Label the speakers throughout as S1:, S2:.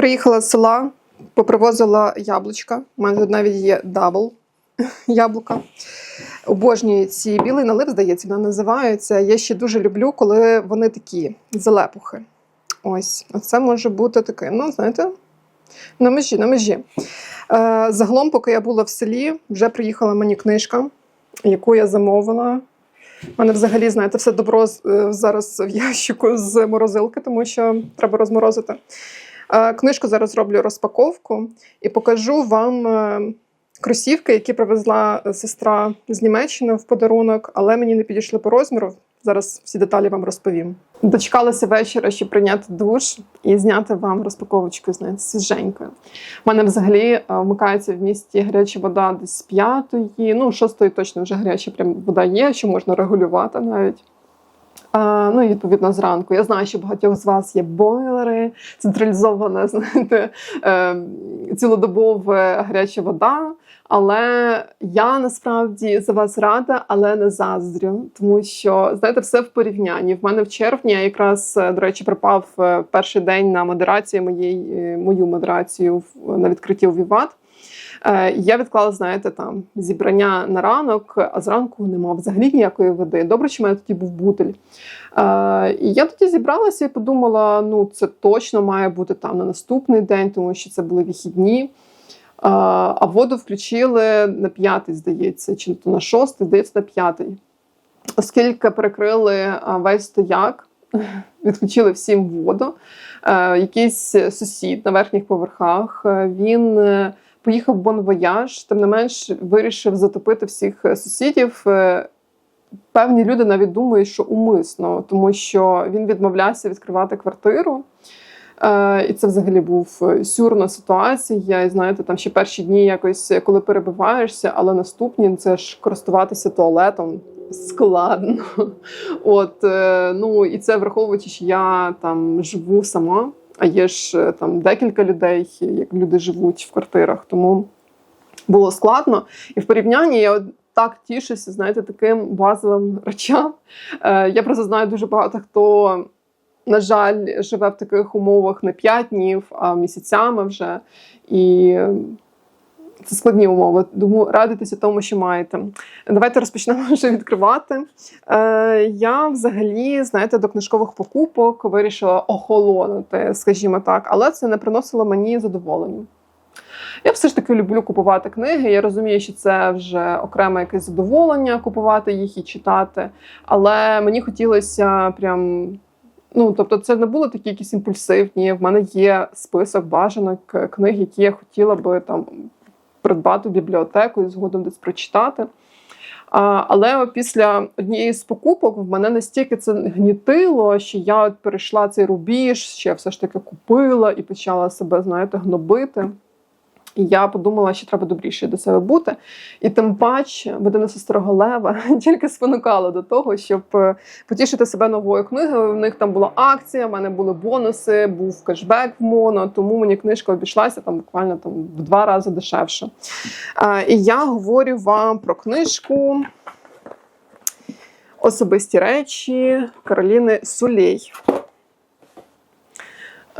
S1: Приїхала з села, попривозила яблучка. У мене тут навіть є дабл яблука. Обожнюю ці білий налив, здається, вона називається. Я ще дуже люблю, коли вони такі залепухи. Ось, оце може бути таке, ну, знаєте, на межі, на межі. Е, загалом, поки я була в селі, вже приїхала мені книжка, яку я замовила. У мене взагалі, знаєте, все добро е, зараз в ящику з морозилки, тому що треба розморозити. Е, Книжку зараз роблю розпаковку і покажу вам е, кросівки, які привезла сестра з Німеччини в подарунок, але мені не підійшли по розміру. Зараз всі деталі вам розповім. Дочекалася вечора, щоб прийняти душ і зняти вам розпаковочку, знаєте, свіженькою. У мене взагалі е, вмикається в місті гаряча вода десь з п'ятої, ну шостої точно вже гаряча прям вода є, що можна регулювати навіть. Ну і відповідно зранку. Я знаю, що багатьох з вас є бойлери, централізована, знаєте, е, цілодобова гаряча вода. Але я насправді за вас рада, але не заздрю, тому що знаєте, все в порівнянні. В мене в червні якраз е, до речі припав е, перший день на модерацію моєї мою модерацію на відкритті у Віват. Е, Я відклала, знаєте, там зібрання на ранок, а зранку нема взагалі ніякої води. Добре, що в мене тоді був бутель. Е, І я тоді зібралася і подумала: ну це точно має бути там на наступний день, тому що це були вихідні. Е, А воду включили на п'ятий, здається, чи то на шостий, здається, на п'ятий. Оскільки перекрили весь стояк, відключили всім воду. Якийсь сусід на верхніх поверхах. Він поїхав Бон-Вояж, тим не менш вирішив затопити всіх е, сусідів. Е, Певні люди навіть думають, що умисно, тому що він відмовлявся відкривати квартиру. Е, і це взагалі був сюрна ситуація. І знаєте, там ще перші дні якось коли перебиваєшся, але наступні це ж користуватися туалетом складно. От ну і це враховуючи, що я там живу сама, а є ж е, там декілька людей, як люди живуть в квартирах, тому було складно. І в порівнянні я так тішуся, знаєте, таким базовим речам. Е, я просто знаю дуже багато хто. На жаль, живе в таких умовах не 5 днів, а місяцями вже. І це складні умови. Тому радуйтеся тому, що маєте. Давайте розпочнемо вже відкривати. Е, я взагалі, знаєте, до книжкових покупок вирішила охолонути, скажімо так, але це не приносило мені задоволення. Я все ж таки люблю купувати книги. Я розумію, що це вже окреме якесь задоволення купувати їх і читати. Але мені хотілося прям. Ну, тобто, це не були такі якісь імпульсивні. В мене є список бажаних е, книг, які я хотіла би там придбати бібліотеку і згодом десь прочитати. Але після однієї з покупок в мене настільки це гнітило, що я от перейшла цей рубіж, я все ж таки купила і почала себе, знаєте, гнобити. І я подумала, що треба добріше до себе бути. І тим паче, ведена сестрого Лева тільки спонукала до того, щоб е, потішити себе новою книгою. У них там була акція, в мене були бонуси, був кешбек в моно, тому мені книжка обійшлася там буквально там в два рази дешевше. А, і я говорю вам про книжку Особисті речі Кароліни Сулей.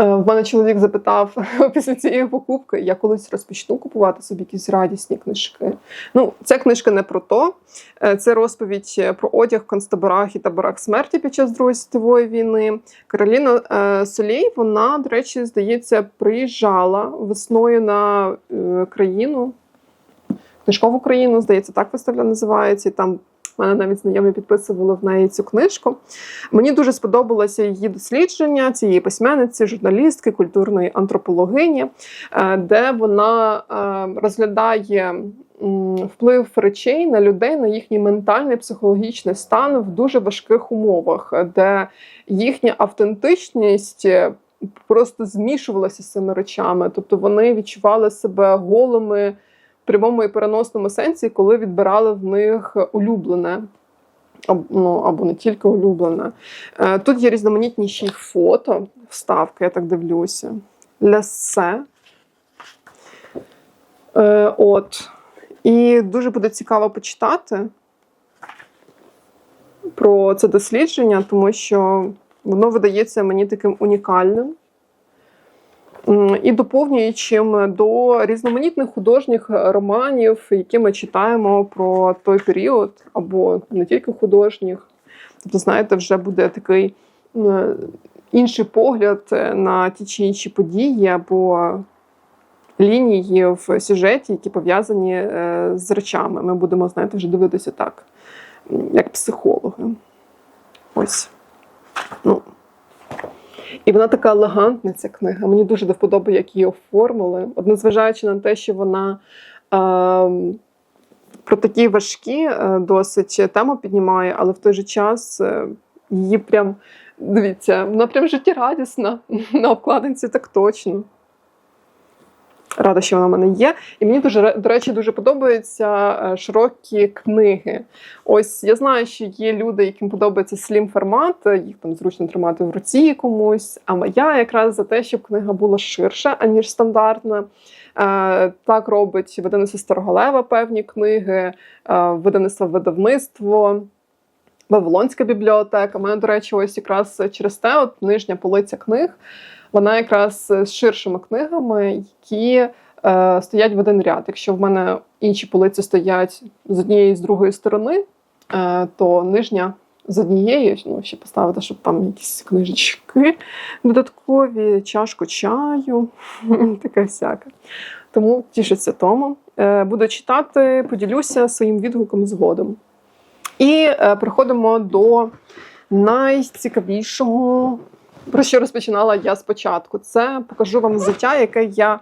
S1: Е, В мене чоловік запитав після цієї покупки, я колись розпочну купувати собі якісь радісні книжки. Ну, ця книжка не про то. Е, Це розповідь про одяг в концтаборах і таборах смерті під час Другої світової війни. Кароліна е, Солей, вона, до речі, здається, приїжджала весною на е, країну, книжкову країну, здається, так виставля називається. І там мене навіть знайомі підписували в неї цю книжку. Мені дуже сподобалося її дослідження цієї письменниці, журналістки, культурної антропологині, е, де вона е, розглядає вплив речей на людей, на їхній ментальний психологічний стан в дуже важких умовах, де їхня автентичність. е, Просто змішувалася з цими речами, тобто вони відчували себе голими прямому і переносному сенсі, коли відбирали в них улюблене. Аб- ну, або не тільки улюблене. Е, Тут є різноманітніші фото, вставки, я так дивлюся. Лясе. Е, от. І дуже буде цікаво почитати про це дослідження, тому що воно видається мені таким унікальним. І доповнюючим до різноманітних художніх романів, які ми читаємо про той період, або не тільки художніх. Тобто, знаєте, вже буде такий е, інший погляд е, на ті чи інші події або лінії в сюжеті, які пов'язані е, з речами. Ми будемо, знаєте, вже дивитися так, як психологи. Ось. Ну. І вона така елегантна, ця книга. Мені дуже до вподоби, як її оформили. От незважаючи на те, що вона. Е, про такі важкі е, досить тему піднімає, але в той же час е, її прям дивіться, вона прям життєрадісна на обкладинці так точно. Рада, що вона в мене є. І мені дуже до речі дуже подобаються е, широкі книги. Ось я знаю, що є люди, яким подобається слім формат, е, їх там зручно тримати в руці комусь. А я якраз за те, щоб книга була ширша, аніж стандартна. Е, Так робить видавництво Староголева певні книги, видавництво видавництво. Вавилонська бібліотека. У мене, до речі, ось якраз через те, от нижня полиця книг, вона якраз з ширшими книгами, які е, стоять в один ряд. Якщо в мене інші полиці стоять з однієї з другої сторони, е, то нижня з однієї, ну, ще поставити, щоб там якісь книжечки додаткові, чашку чаю, таке всяке. Тому тішиться тому. Е, буду читати, поділюся своїм відгуком згодом. І е, переходимо до найцікавішого, про що розпочинала я спочатку. Це покажу вам взуття, яке я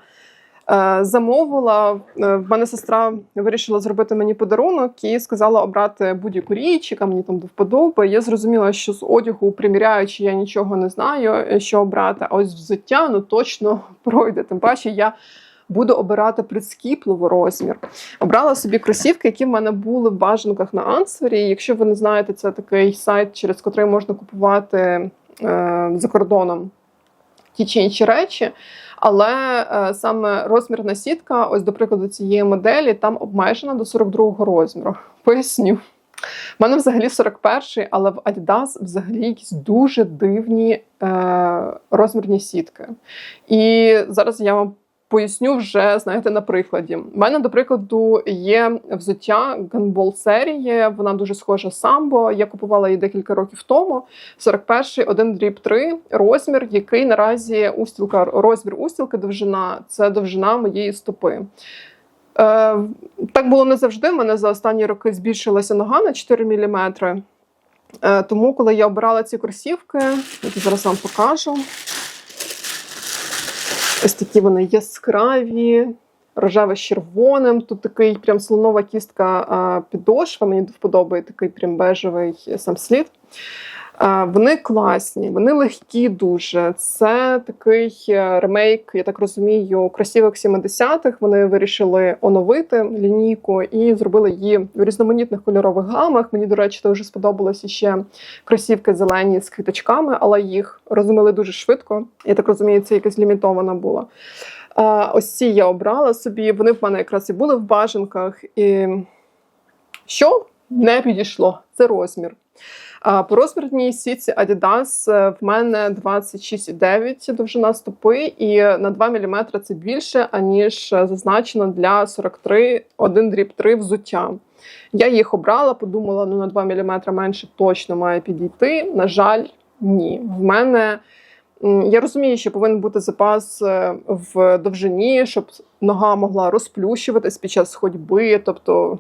S1: е, замовила. Е, В мене сестра вирішила зробити мені подарунок і сказала обрати будь-яку річ, яка мені там до вподоби. Я зрозуміла, що з одягу, приміряючи, я нічого не знаю, що обрати. А ось взуття ну точно пройде. Тим паче я. Буду обирати прискіпливо розмір. Обрала собі кросівки, які в мене були в бажанках на Ансвері. Якщо ви не знаєте, це такий сайт, через котрий можна купувати за кордоном ті чи інші речі. Але е, саме розмірна сітка, ось до прикладу цієї моделі, там обмежена до 42-го розміру. Поясню. У мене взагалі 41-й, але в Adidas взагалі якісь дуже дивні е, розмірні сітки. І зараз я вам поясню вже, знаєте, на прикладі. У мене, до прикладу, є взуття ганбол серії. Вона дуже схожа самбо. Я купувала її декілька років тому. 41-й, 1 дріб 3 розмір, який наразі устілка, розмір устілки, довжина це довжина моєї стопи. Е, так було не завжди. У мене за останні роки збільшилася нога на 4 мм. Е, тому, коли я обирала ці кросівки, я зараз вам покажу. Ось такі вони яскраві, рожеве з червоним. Тут такий прям слонова кістка підошва. Мені вподобає такий прям бежевий сам слід. А, Вони класні, вони легкі дуже. Це такий е, ремейк, я так розумію, кросівок 70-х. Вони вирішили оновити лінійку і зробили її в різноманітних кольорових гамах. Мені, до речі, дуже сподобалося ще кросівки зелені з квіточками, але їх розуміли дуже швидко. Я так розумію, це якась лімітована була. Ось ці я обрала собі. Вони в мене якраз і були в бажанках. І що не підійшло? Це розмір. По розмірній сітці Adidas е, в мене 26,9 довжина стопи, і на 2 мм це більше, аніж зазначено для 43 1 дріб 3 взуття. Я їх обрала, подумала, ну на 2 мм менше точно має підійти. На жаль, ні. В мене я розумію, що повинен бути запас е, в довжині, щоб нога могла розплющуватись під час ходьби. Тобто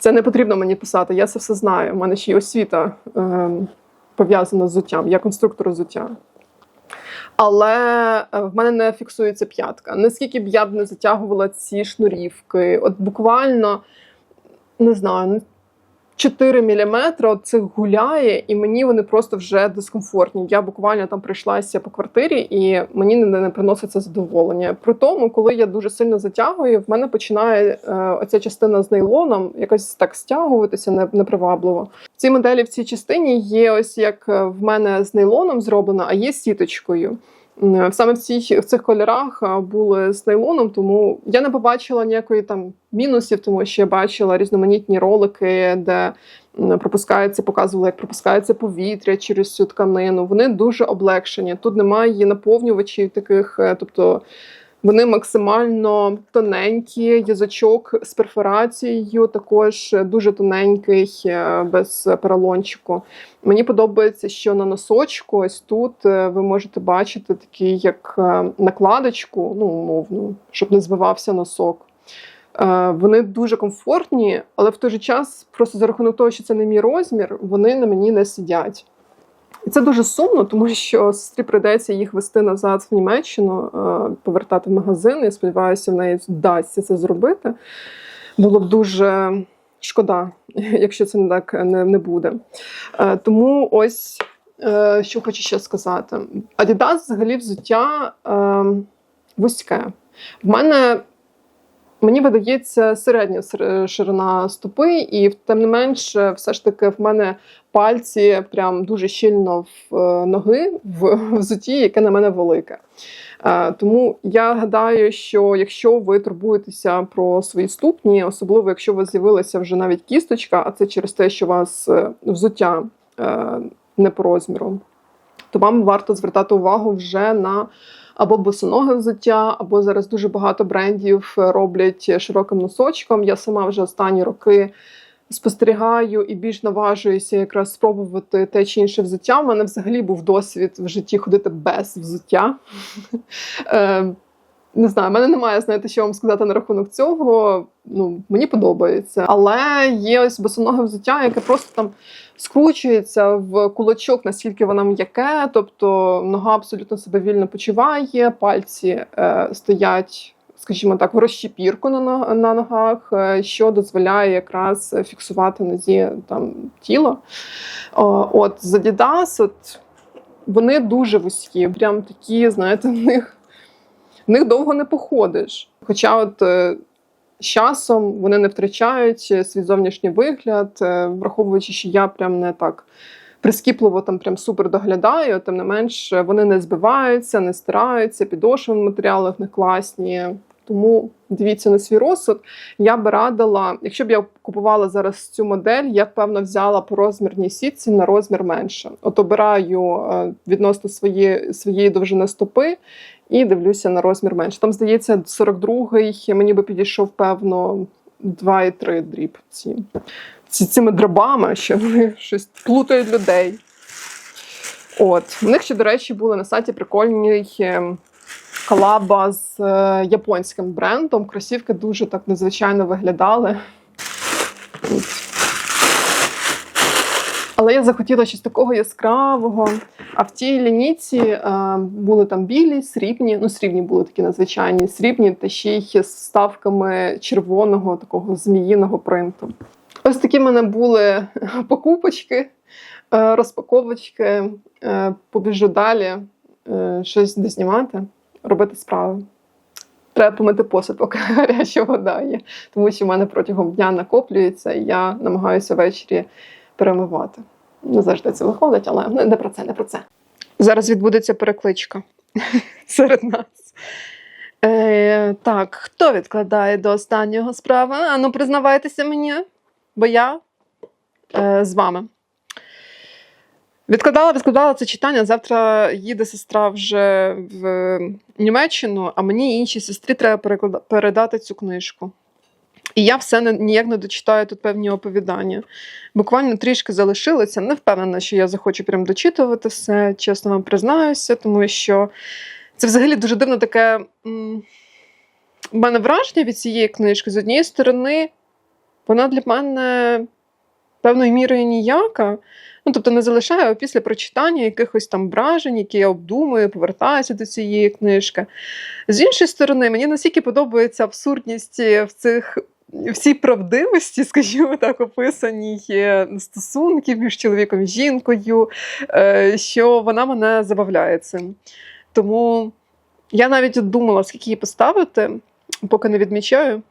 S1: це не потрібно мені писати, я це все знаю. У мене ще й освіта е, пов'язана з зуттям, я конструктор взуття. Але е, в мене не фіксується п'ятка. Наскільки б я б не затягувала ці шнурівки, от буквально не знаю, ну, 4 мм це гуляє, і мені вони просто вже дискомфортні. Я буквально там прийшлася по квартирі, і мені не, не приносить задоволення. При тому, коли я дуже сильно затягую, в мене починає е, оця частина з нейлоном якось так стягуватися непривабливо. В цій моделі в цій частині є ось як е, в мене з нейлоном зроблено, а є сіточкою. М, саме в, цій, в цих кольорах були з нейлоном, тому я не побачила ніякої там мінусів, тому що я бачила різноманітні ролики, де пропускається, показували, як пропускається повітря через цю тканину. Вони дуже облегшені. Тут немає наповнювачів таких, е, тобто. Вони максимально тоненькі, язичок з перфорацією, також дуже тоненький, е, без поролончику. Мені подобається, що на носочку, ось тут е, ви можете бачити такий як е, накладочку, ну, умовно, щоб не збивався носок. Вони дуже комфортні, але в той же час, просто за рахунок того, що це не мій розмір, вони на мені не сидять. І це дуже сумно, тому що сестрі прийдеться їх вести назад в Німеччину, е, повертати в магазин. Я сподіваюся, в неї вдасться це зробити. Було б дуже шкода, якщо це не так не, буде. Е, Тому ось е, що хочу ще сказати: Adidas взагалі взуття е, вузьке. В мене. Мені видається середня ширина стопи, і тим не менш, все ж таки, в мене пальці прям дуже щільно в е, ноги в взуті, яке на мене велике. Е, Тому я гадаю, що якщо ви турбуєтеся про свої ступні, особливо якщо у вас з'явилася вже навіть кісточка, а це через те, що у вас е, взуття не по розміру, то вам варто звертати увагу вже на або босоноге взуття, або зараз дуже багато брендів е, роблять широким носочком. Я сама вже останні роки спостерігаю і більш наважуюся якраз спробувати те чи інше взуття. У мене взагалі був досвід в житті ходити без взуття. Не знаю, в мене немає, знаєте, що вам сказати на рахунок цього. Ну, мені подобається. Але є ось босоноге взуття, яке просто там скручується в кулачок, наскільки вона м'яке, тобто нога абсолютно себе вільно почуває, пальці е, стоять, скажімо так, в розщепірку на, на ногах, е, що дозволяє якраз фіксувати нозі там тіло. О, от з Adidas, от вони дуже вузькі, прям такі, знаєте, в них, в них довго не походиш. Хоча от. е, з часом вони не втрачають свій зовнішній вигляд, е, враховуючи, що я прям не так прискіпливо там прям супер доглядаю, тим не менш вони не збиваються, не стираються, підошви в них класні. Тому дивіться на свій розсуд. Я би радила, якщо б я купувала зараз цю модель, я б певно взяла по розмірній сітці на розмір менше. От обираю е, відносно своєї, своєї довжини стопи і дивлюся на розмір менше. Там, здається, 42-й мені би підійшов, певно, 2,3 дріб. Ці, ці цими дробами, що вони щось плутають людей. От. У них ще, до речі, були на сайті прикольні е, колаба з е, японським брендом. Кросівки дуже так незвичайно виглядали. От. Але захотіла щось такого яскравого. А в тій лінійці е, були там білі, срібні, ну срібні були такі надзвичайні, срібні та ще й з вставками червоного такого зміїного принту. Ось такі в мене були покупочки, е, розпаковочки. Е, побіжу далі, щось дознімати, робити справи. Треба помити посуд, поки гаряча вода є, тому що в мене протягом дня накоплюється, і я намагаюся ввечері перемивати. Не завжди це виходить, але не, про це, не про це. Зараз відбудеться перекличка серед нас. Е, так, хто відкладає до останнього справи? А ну, признавайтеся мені, бо я е, з вами. Відкладала, відкладала це читання. Завтра їде сестра вже в Німеччину, а мені іншій сестрі треба передати цю книжку. І я все не, ніяк не дочитаю тут певні оповідання. Буквально трішки залишилося. Не впевнена, що я захочу прям дочитувати все, чесно вам признаюся, тому що це взагалі дуже дивно таке. У мене враження від цієї книжки. З однієї сторони, вона для мене певною мірою ніяка. Ну, тобто не залишаю після прочитання якихось там вражень, які я обдумую, повертаюся до цієї книжки. З іншої сторони, мені настільки подобається абсурдність в цих. Всій правдивості, скажімо так, описаній стосунків між чоловіком і жінкою, е, що вона мене забавляє цим. Тому я навіть думала, скільки її поставити, поки не відмічаю.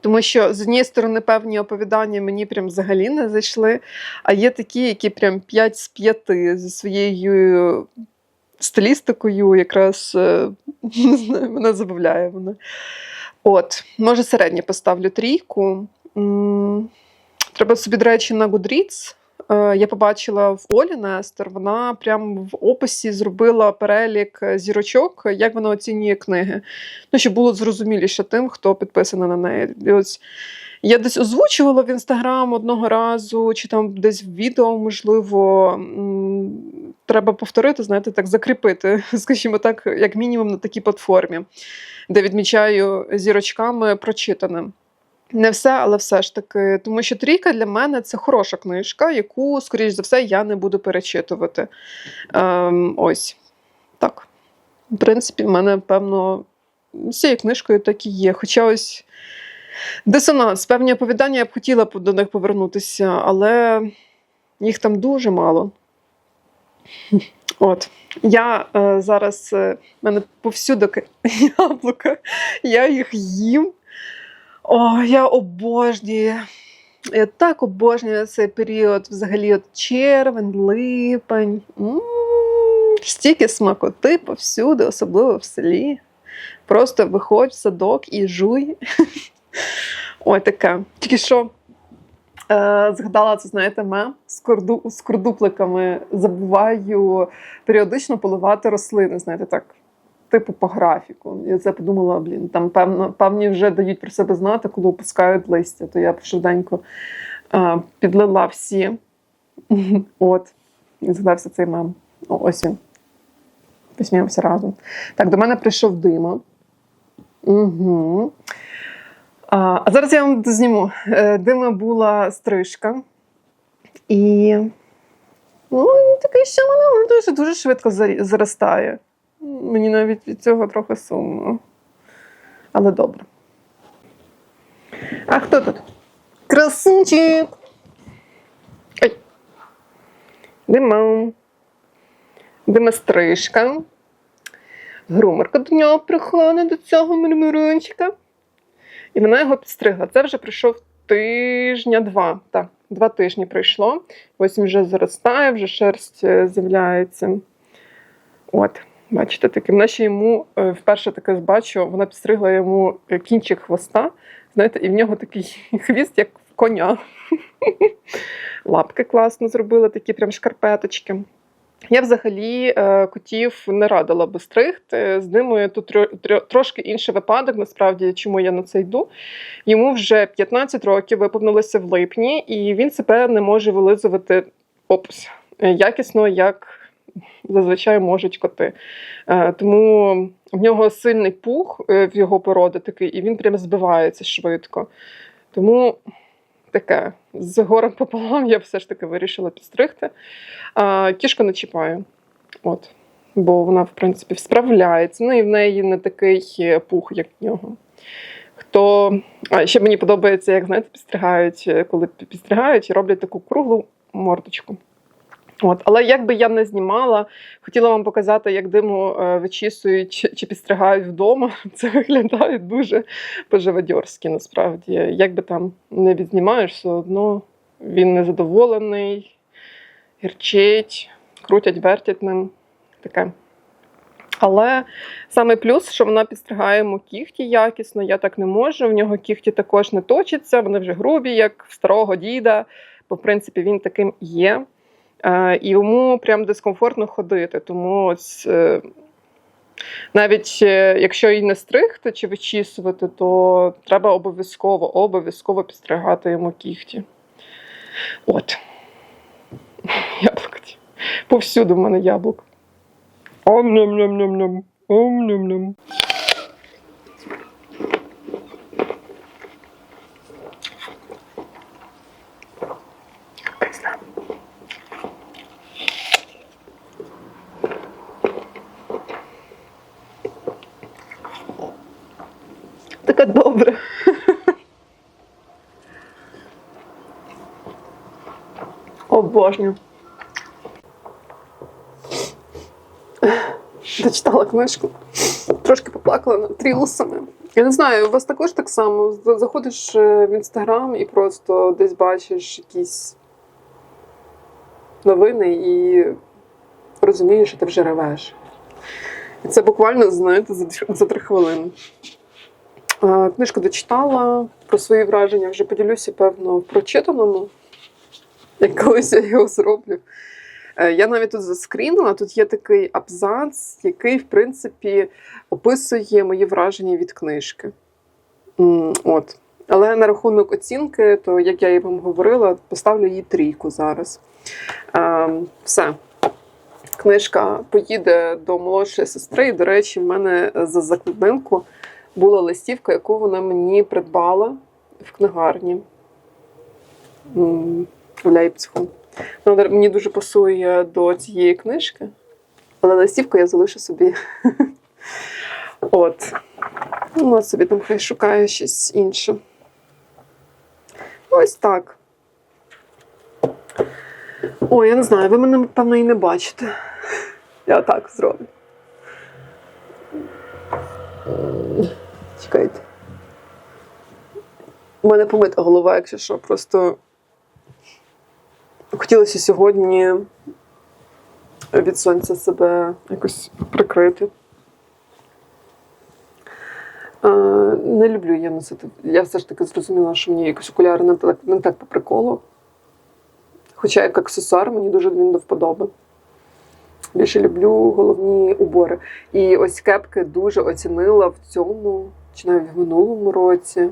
S1: Тому що з однієї сторони певні оповідання мені прям взагалі не зайшли, а є такі, які прям 5 з 5 зі своєю стилістикою якраз е, не знаю, мене забавляє вона. От, може, середнє поставлю трійку. Треба собі, до речі, на Goodreads. Е, Я побачила в Олі Нестер, вона прямо в описі зробила перелік е, зірочок, як вона оцінює книги. Ну, щоб було зрозуміліше тим, хто підписаний на неї. І ось я десь озвучувала в інстаграм одного разу, чи там десь в відео, можливо, треба повторити, знаєте, так закріпити, скажімо так, як мінімум на такій платформі, де відмічаю зірочками прочитане. Не все, але все ж таки. Тому що трійка для мене це хороша книжка, яку, скоріш за все, я не буду перечитувати. Ем, ось так. В принципі, в мене, певно, цією книжкою так і є. Хоча ось дисонанс, певні оповідання я б хотіла до них повернутися, але їх там дуже мало. От. Я е, зараз, е, мене повсюди яблука, я їх їм. О, я обожнюю. Я так обожнюю цей період, взагалі, от червень, липень. М, Стільки смакоти повсюди, особливо в селі. Просто виходь в садок і жуй. Ой, таке. Тільки що згадала це, знаєте, мем з, корду, з кордупликами. Забуваю періодично поливати рослини, знаєте, так, типу по графіку. Я це подумала, блін, там певно, певні вже дають про себе знати, коли опускають листя, то я швиденько е, підлила всі. От, і згадався цей мем. О, ось він. Посміємося разом. Так, до мене прийшов дима. Угу. А, зараз я вам зніму. Е, Дима була стрижка. І ну, такий, що мене дуже, дуже швидко заростає. Мені навіть від цього трохи сумно. Але добре. А хто тут? Красунчик! Ой. Дима. Стрижка. Грумерка до нього приходить до цього мурмурунчика. І вона його підстригла. Це вже пройшов тижня два. Так, два тижні пройшло. Ось він вже заростає, вже шерсть е, з'являється. От, бачите, таке. Вона ще йому е, вперше таке бачу, вона підстригла йому е, кінчик хвоста. Знаєте, і в нього такий хвіст, як коня. Лапки класно зробила, такі прям шкарпеточки. Я взагалі е, котів не радила би стригти. З Димою тут тро- тро- трошки інший випадок, насправді, чому я на це йду. Йому вже 15 років виповнилося в липні, і він себе не може вилизувати опус е, якісно, як зазвичай можуть коти. Е, Тому в нього сильний пух в його породи такий, і він прям збивається швидко. Тому таке з горем пополам я все ж таки вирішила підстригти. А, кішку не чіпаю. От. Бо вона, в принципі, справляється. Ну і в неї не такий е, пух, як в нього. Хто а, ще мені подобається, як знаєте, підстригають, е, коли підстригають і роблять таку круглу мордочку. От. Але як би я не знімала, хотіла вам показати, як диму е, вичісують чи, підстригають вдома. Це виглядає дуже по-живодьорськи, насправді. Як би там не відзнімаєш, все одно він незадоволений, гірчить, крутять, вертять ним. Таке. Але саме плюс, що вона підстригає йому кігті якісно, я так не можу. В нього кігті також не точаться, вони вже грубі, як в старого діда, бо в принципі він таким є. Е, І йому прям дискомфортно ходити. Тому ось, е, навіть е, якщо її не стригти чи вичісувати, то треба обов'язково, обов'язково підстригати йому кігті. От. Яблуко. Повсюди в мене яблуко. Ом-ням-ням-ням-ням. Ом-ням-ням. Кисло. Таке добре. Обожнюю. Дочитала книжку, трошки поплакала над трілсами. Я не знаю, у вас також так само. Заходиш е, в інстаграм і просто десь бачиш якісь новини і розумієш, що ти вже ревеш. І це буквально, знаєте, за, три хвилини. Е, Книжку дочитала про свої враження, вже поділюся, певно, в прочитаному, як колись я його зроблю. Е, Я навіть тут заскрінила, тут є такий абзац, який, в принципі, описує мої враження від книжки. От. Але на рахунок оцінки, то як я і вам говорила, поставлю їй трійку зараз. Е, все. Книжка поїде до молодшої сестри. І, до речі, в мене за закладинку була листівка, яку вона мені придбала в книгарні в Лейпцигу. Вона мені дуже пасує до цієї книжки, але листівку я залишу собі. От. Ну, от собі там хай шукає щось інше. Ось так. Ой, я не знаю, ви мене, певно, і не бачите. Я так зроблю. Чекайте. У мене помита голова, якщо що, просто хотілося сьогодні від сонця себе якось прикрити. Не люблю я носити. Я все ж таки зрозуміла, що мені якось окуляри не так, не так по приколу. Хоча як аксесуар мені дуже він до вподоби. Більше люблю головні убори. І ось кепки дуже оцінила в цьому, чи навіть в минулому році.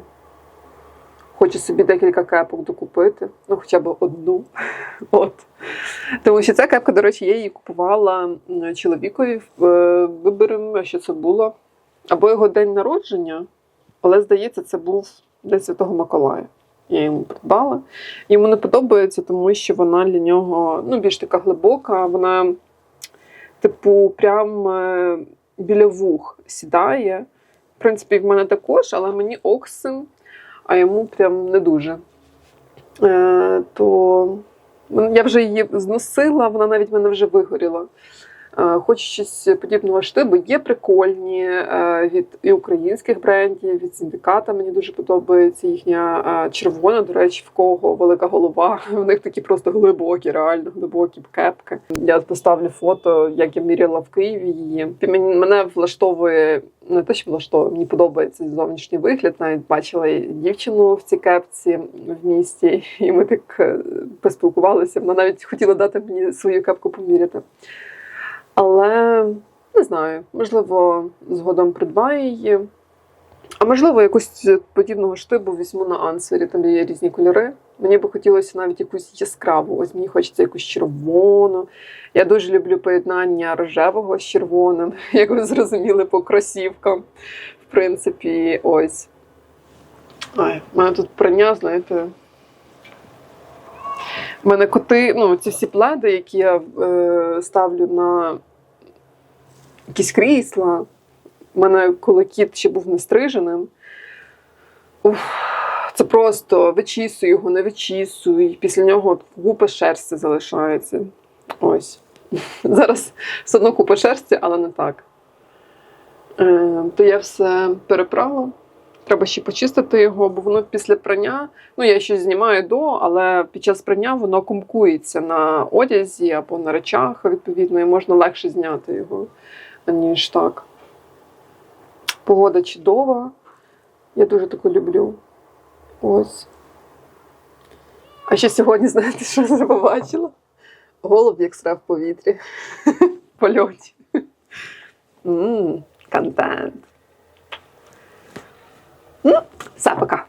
S1: Хочу собі декілька кепок докупити, ну хоча б одну. От. Тому що ця кепка, до речі, я її купувала чоловікові е, виберемо, що це було. Або його день народження, але здається, це був День Святого Миколая. Я йому придбала. Йому не подобається, тому що вона для нього ну, більш така глибока. Вона, типу, прям е, біля вух сідає. В принципі, в мене також, але мені оксим, а йому прям не дуже. Е, то я вже її зносила, вона навіть мене вже вигоріла. Е, Хочу щось подібного штибу. Є прикольні е, від і українських брендів, від синдиката. Мені дуже подобається їхня е, червона, до речі, в кого велика голова. В них такі просто глибокі, реально глибокі кепки. Я поставлю фото, як я міряла в Києві її. Мене влаштовує не те, що влаштовує, мені подобається зовнішній вигляд. Навіть бачила дівчину в цій кепці в місті, і ми так поспілкувалися. Вона навіть хотіла дати мені свою кепку поміряти. Але не знаю, можливо, згодом придбаю її. А можливо, якусь подібного штибу візьму на ансері, там є різні кольори. Мені би хотілося навіть якусь яскраву. Ось мені хочеться якусь червону. Я дуже люблю поєднання рожевого з червоним, як ви зрозуміли по кросівкам. В принципі, ось. Ай, в мене тут прання, знаєте. У мене коти, ну, ці всі пледи, які я е, ставлю на якісь крісла. У мене коли кіт ще був нестриженим. Уф, це просто вичісуй його, не вичісуй. Після нього купа шерсті залишається. Ось. Зараз все одно купа шерсті, але не так. Е, то я все переправила. Треба ще почистити його, бо воно після прання. Ну, я щось знімаю до, але під час прання воно кумкується на одязі або на речах, відповідно, і можна легше зняти його, ніж так. Погода чудова. Я дуже таку люблю. Ось. А ще сьогодні, знаєте, що я побачила? Голуб, як сре в повітрі. В польоті. Контент. Ну, все, пока.